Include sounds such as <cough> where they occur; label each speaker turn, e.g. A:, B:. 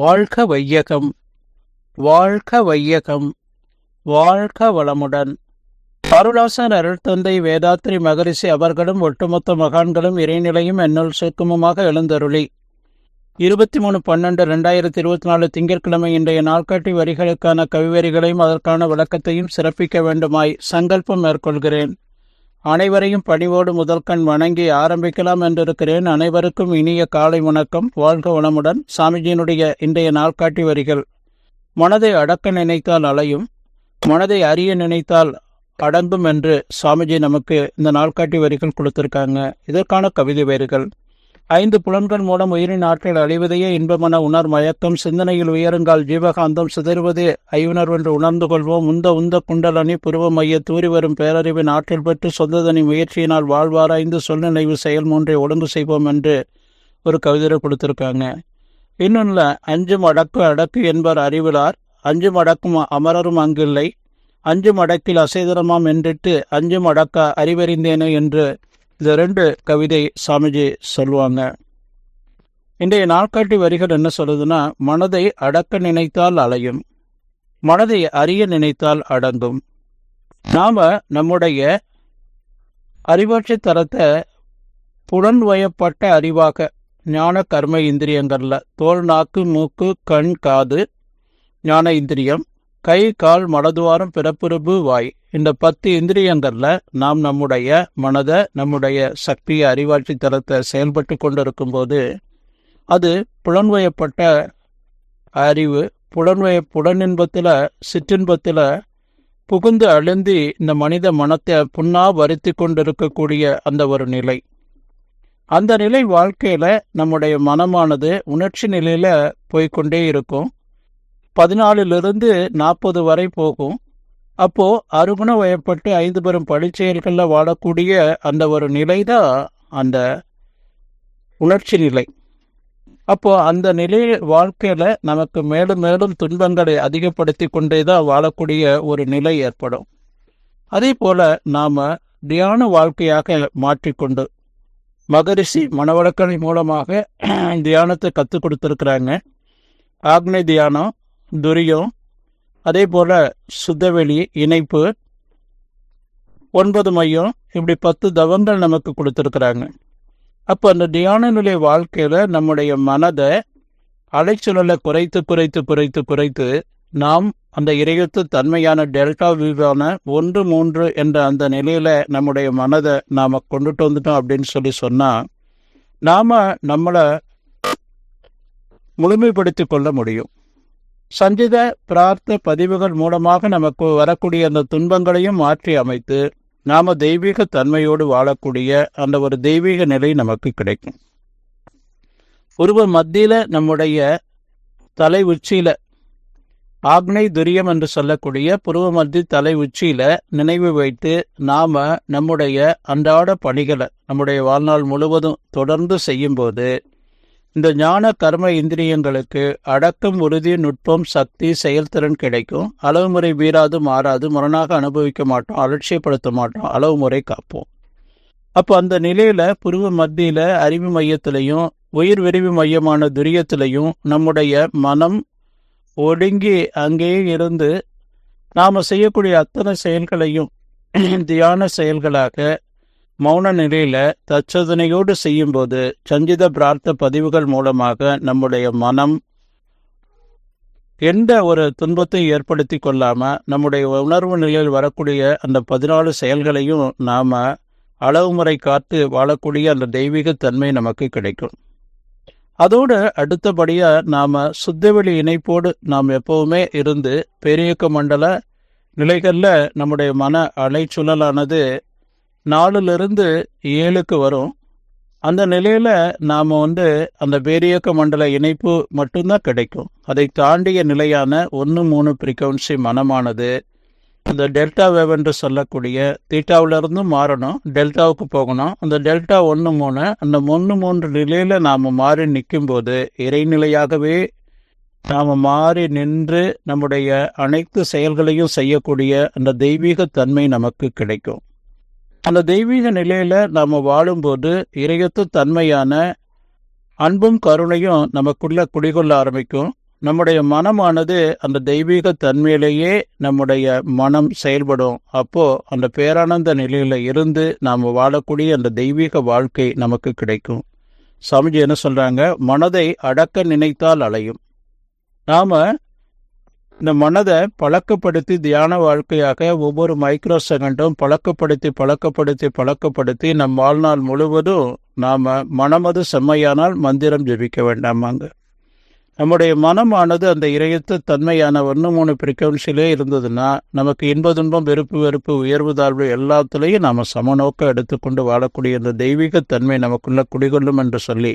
A: வாழ்க வையகம். வாழ்க வையகம். வாழ்க வளமுடன். அருளாசன் அருள் தந்தை வேதாத்ரி மகரிஷி அவர்களும் ஒட்டுமொத்த மகான்களும் இறைநிலையும் என்னுள் சுருக்கமுமாக எழுந்தருளி. இருபத்தி மூணு பன்னெண்டு ரெண்டாயிரத்தி இருபத்தி நாலு திங்கட்கிழமை இன்றைய நாள்காட்டி வரிகளுக்கான கவிவரிகளையும் அதற்கான விளக்கத்தையும் சிறப்பிக்க வேண்டுமாய் சங்கல்பம் மேற்கொள்கிறேன். அனைவரையும் பணிவோடு முதல்கண் வணங்கி ஆரம்பிக்கலாம் என்றிருக்கிறேன். அனைவருக்கும் இனிய காலை வணக்கம். வாழ்க வளமுடன். சாமிஜியினுடைய இன்றைய நாள்காட்டி வரிகள். மனதை அடக்க நினைத்தால் அலையும். மனதை அறிய நினைத்தால் அடங்கும் என்று சாமிஜி நமக்கு இந்த நாள்காட்டி வரிகள் கொடுத்திருக்காங்க. இதற்கான கவிதை வரிகள். ஐந்து புலன்கள் மூலம் உயிரின் ஆற்றல் அழிவதையே இன்பமன உணர் மயக்கம். சிந்தனையில் உயருங்கால் ஜீவகாந்தம் சிதறுவதே ஐயுணர்வென்று உணர்ந்து கொள்வோம். உந்த உந்த குண்டலனி புருவ மைய தூரி வரும் பேரறிவின் ஆற்றல் பெற்று சொந்ததனி முயற்சியினால் வாழ்வாராய்ந்து சொல்நினைவு செயல் மூன்றை ஒழுங்கு செய்வோம் என்று ஒரு கவிதை கொடுத்திருக்காங்க. இன்னொன்னுல அஞ்சு மடக்கு அடக்கு என்பர் அறிவிலார். அஞ்சு மடக்கும் அமரரும் அங்கில்லை. அஞ்சு மடக்கில் அசைதரமாம் என்றிட்டு அஞ்சு மடக்க அறிவறிந்தேனே என்று இந்த ரெண்டு கவிதை சாமிஜி சொல்லுவாங்க. இன்றைய நாட்காட்டி வரிகள் என்ன சொல்லுதுன்னா மனதை அடக்க நினைத்தால் அலையும் மனதை அறிய நினைத்தால் அடங்கும். நாம் நம்முடைய அறிவாட்சி தரத்தை புலன்வயப்பட்ட அறிவாக ஞான கர்ம இந்திரியங்களில் தோல் நாக்கு மூக்கு கண் காது ஞான இந்திரியம் கை கால் மனதுவாரம் பிறப்புறுப்பு வாய் இந்த பத்து இந்திரியங்கள்ல நாம் நம்முடைய மனதை நம்முடைய சக்தியை அறிவாட்சி தரத்தை செயல்பட்டு கொண்டிருக்கும் போது அது புலன்வயப்பட்ட அறிவு புலன்வய புலனின்பத்தில் சிற்றின்பத்தில் புகுந்து அழுந்தி இந்த மனித மனத்தை புண்ணா வருத்தி கொண்டிருக்கக்கூடிய அந்த ஒரு நிலை. அந்த நிலை வாழ்க்கையில் நம்முடைய மனமானது உணர்ச்சி நிலையில் போய்கொண்டே இருக்கும். பதினாலிலிருந்து நாற்பது வரை போகும். அப்போ அருகுண வயப்பட்டு ஐந்து பெரும் பழிச்செயல்களில் வாழக்கூடிய அந்த ஒரு நிலை தான் அந்த உணர்ச்சி நிலை. அப்போ அந்த நிலை வாழ்க்கையில நமக்கு மேலும் மேலும் துன்பங்களை அதிகப்படுத்தி கொண்டே தான் வாழக்கூடிய ஒரு நிலை ஏற்படும். அதே போல நாம தியான வாழ்க்கையாக மாற்றிக்கொண்டு மகரிஷி மனவழக்கணை மூலமாக தியானத்தை கற்றுக் கொடுத்துருக்குறாங்க. ஆக்னி தியானம் துரியம் அதே போல் சுத்தவெளி இணைப்பு ஒன்பது மையம் இப்படி பத்து தவங்கள் நமக்கு கொடுத்துருக்குறாங்க. அப்போ அந்த தியான நிலை வாழ்க்கையில் நம்முடைய மனதை அலைச்சலில் குறைத்து குறைத்து குறைத்து குறைத்து நாம் அந்த இறையத்து தன்மையான டெல்டா வியூவான ஒன்று மூன்று என்ற அந்த நிலையில் நம்முடைய மனதை நாம் கொண்டுட்டு வந்துட்டோம் அப்படின்னு சொல்லி சொன்னால் நாம் நம்மளை முழுமைப்படுத்தி கொள்ள முடியும். சஞ்சித பிரார்த்த பதிவுகள் மூலமாக நமக்கு வரக்கூடிய அந்த துன்பங்களையும் மாற்றி அமைத்து நாம தெய்வீக தன்மையோடு வாழக்கூடிய அந்த ஒரு தெய்வீக நிலை நமக்கு கிடைக்கும். ஒருவர் மத்தியில நம்முடைய தலை உச்சியில ஆக்னை துரியம் என்று சொல்லக்கூடிய புருவ மத்திய தலை உச்சியில நினைவு வைத்து நாம நம்முடைய அன்றாட பணிகளை நம்முடைய வாழ்நாள் முழுவதும் தொடர்ந்து செய்யும்போது இந்த ஞான கர்ம இந்திரியங்களுக்கு அடக்கம் உறுதி நுட்பம் சக்தி செயல்திறன் கிடைக்கும். அளவு முறை வீராது மாறாது முரணாக அனுபவிக்க மாட்டோம் அலட்சியப்படுத்த மாட்டோம் அளவு முறை காப்போம். அப்போ அந்த நிலையில் புருவ மத்தியில் அறிவு மையத்திலையும் உயிர் விரிவு மையமான துரியத்திலையும் நம்முடைய மனம் ஒடுங்கி அங்கேயே இருந்து நாம செய்யக்கூடிய அத்தனை செயல்களையும் <clears throat> தியான செயல்களாக மௌன நிலையில தச்சதனையோடு செய்யும்போது சஞ்சித பிரார்த்த பதிவுகள் மூலமாக நம்முடைய மனம் எந்த ஒரு துன்பத்தையும் ஏற்படுத்தி கொள்ளாமல் நம்முடைய உணர்வு நிலையில் வரக்கூடிய அந்த பதினாலு செயல்களையும் நாம் அளவு முறை காத்து வாழக்கூடிய அந்த தெய்வீக தன்மை நமக்கு கிடைக்கும். அதோடு அடுத்தபடியாக நாம் சுத்தவெளி இணைப்போடு நாம் எப்பவுமே இருந்து பெரியக்க மண்டல நிலைகளில் நம்முடைய மன அலைச்சுழலானது நாலுலேருந்து ஏழுக்கு வரும். அந்த நிலையில் நாம் வந்து அந்த பேரியக்க மண்டல இணைப்பு மட்டும்தான் கிடைக்கும். அதை தாண்டிய நிலையான ஒன்று மூணு ஃப்ரீக்வன்சி மனமானது அந்த டெல்டா வேவ் என்று சொல்லக்கூடிய தீட்டாவிலிருந்தும் மாறணும் டெல்டாவுக்கு போகணும். அந்த டெல்டா ஒன்று மூணு அந்த ஒன்று மூன்று நிலையில் நாம் மாறி நிற்கும்போது இறைநிலையாகவே நாம் மாறி நின்று நம்முடைய அனைத்து செயல்களையும் செய்யக்கூடிய அந்த தெய்வீக தன்மை நமக்கு கிடைக்கும். அந்த தெய்வீக நிலையில நாம் வாழும்போது இறையத்து தன்மையான அன்பும் கருணையும் நமக்குள்ள குடிகொள்ள ஆரம்பிக்கும். நம்முடைய மனமானது அந்த தெய்வீக தன்மையிலேயே நம்முடைய மனம் செயல்படும். அப்போ அந்த பேரானந்த நிலையில இருந்து நாம் வாழக்கூடிய அந்த தெய்வீக வாழ்க்கை நமக்கு கிடைக்கும். சாமிஜி என்ன சொல்றாங்க? மனதை அடக்க நினைத்தால் அலையும். நாம இந்த மனதை பழக்கப்படுத்தி தியான வாழ்க்கையாக ஒவ்வொரு மைக்ரோ செகண்டும் பழக்கப்படுத்தி பழக்கப்படுத்தி பழக்கப்படுத்தி நம் வாழ்நாள் முழுவதும் நாம் மனமது செம்மையானால் மந்திரம் ஜெபிக்க வேண்டாமாங்க நம்முடைய மனமானது அந்த இறையத்த தன்மையான ஒன்று மூணு ஃப்ரீக்வன்சிலே இருந்ததுன்னா நமக்கு இன்ப துன்பம் வெறுப்பு வெறுப்பு உயர்வு தாழ்வு எல்லாத்துலேயும் நாம் சமநோக்கம் எடுத்துக்கொண்டு வாழக்கூடிய இந்த தெய்வீக தன்மை நமக்குள்ள குடிகொள்ளும் என்று சொல்லி